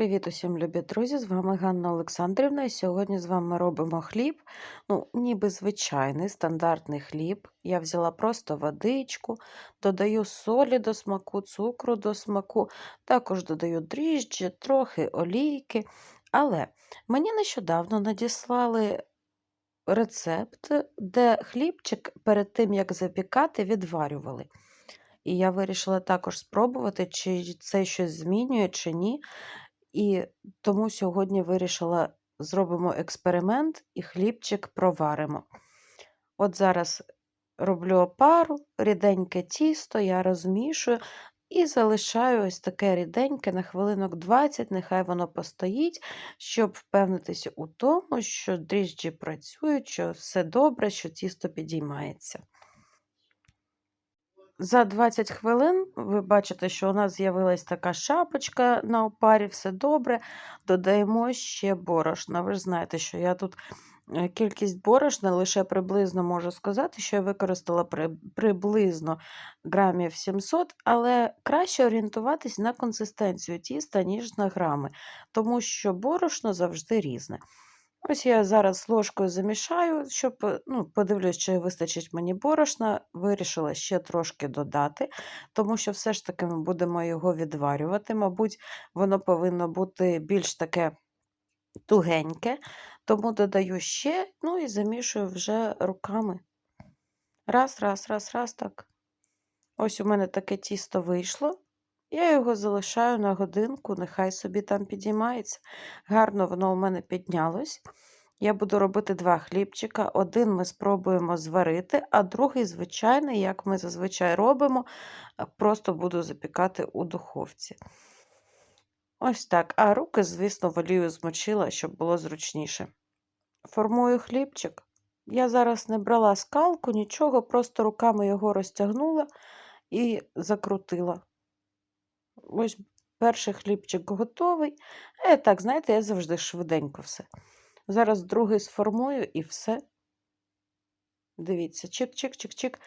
Привіт усім, любі друзі! З вами Ганна Олександрівна, і сьогодні з вами робимо хліб. Ну, ніби звичайний стандартний хліб. Я взяла просто водичку, додаю солі до смаку, цукру до смаку, також додаю дріжджі, трохи олійки. Але мені нещодавно надіслали рецепт, де хлібчик перед тим, як запікати, відварювали. І я вирішила також спробувати, чи це щось змінює, чи ні. І тому сьогодні вирішила, зробимо експеримент і хлібчик проваримо. От зараз роблю опару, ріденьке тісто, я розмішую і залишаю ось таке ріденьке на хвилинок 20, нехай воно постоїть, щоб впевнитися у тому, що дріжджі працюють, що все добре, що тісто підіймається. За 20 хвилин ви бачите, що у нас з'явилась така шапочка на опарі, все добре. Додаємо ще борошна. Ви ж знаєте, що я тут е, кількість борошна лише приблизно можу сказати, що я використала при, приблизно грамів 700, але краще орієнтуватись на консистенцію тіста, ніж на грами, тому що борошно завжди різне. Ось я зараз ложкою замішаю, щоб е, ну, подивлюсь, чи вистачить мені борошна. Вирішила ще трошки додати, тому що все ж таки ми будемо його відварювати. Мабуть, воно повинно бути більш таке тугеньке, тому додаю ще, ну і замішую вже руками. Раз, раз, раз, раз, так. Ось у мене таке тісто вийшло. Я його залишаю на годинку, нехай собі там підіймається. Гарно воно у мене піднялось. Я буду робити два хлібчика. Один ми спробуємо зварити, а другий, звичайний, як ми зазвичай робимо, просто буду запікати у духовці. Ось так. А руки, звісно, в олію змочила, щоб було зручніше. Формую хлібчик. Я зараз не брала скалку, нічого, просто руками його розтягнула і закрутила. Ось перший хлібчик готовий. Е, так, знаєте, я завжди швиденько все. Зараз другий сформую і все. Дивіться, чик-чик-чик-чик.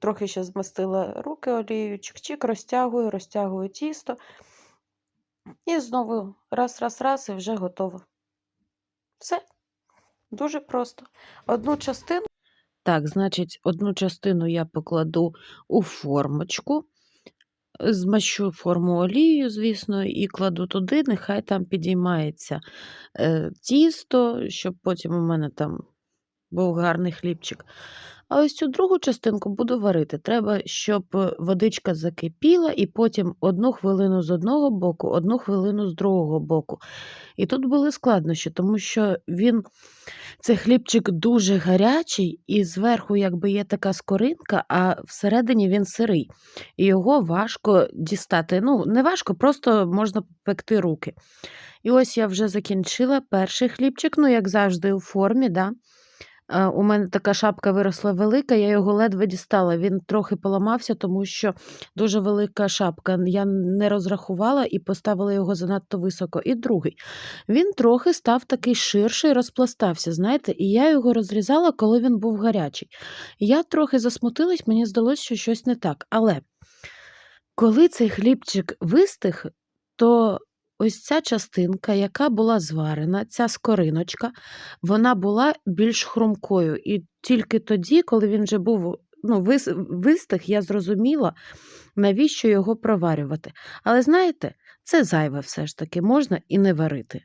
Трохи ще змастила руки олією, чик-чик, розтягую, розтягую тісто. І знову раз-раз-раз, і вже готово. Все. Дуже просто. Одну частину. Так, значить, одну частину я покладу у формочку змащу форму олією, звісно, і кладу туди, нехай там підіймається е, тісто, щоб потім у мене там був гарний хлібчик. А ось цю другу частинку буду варити. Треба, щоб водичка закипіла, і потім одну хвилину з одного боку, одну хвилину з другого боку. І тут були складнощі, тому що він, цей хлібчик дуже гарячий, і зверху якби є така скоринка, а всередині він сирий. І його важко дістати. Ну, не важко, просто можна пекти руки. І ось я вже закінчила перший хлібчик, ну, як завжди, у формі. да. У мене така шапка виросла велика, я його ледве дістала. Він трохи поламався, тому що дуже велика шапка. Я не розрахувала і поставила його занадто високо. І другий. Він трохи став такий ширший, розпластався, знаєте, і я його розрізала, коли він був гарячий. Я трохи засмутилась, мені здалося, що щось не так. Але коли цей хлібчик вистиг, то ось ця частинка, яка була зварена, ця скориночка, вона була більш хрумкою. І тільки тоді, коли він вже був ну, вистиг, я зрозуміла, навіщо його проварювати. Але знаєте, це зайве все ж таки можна і не варити.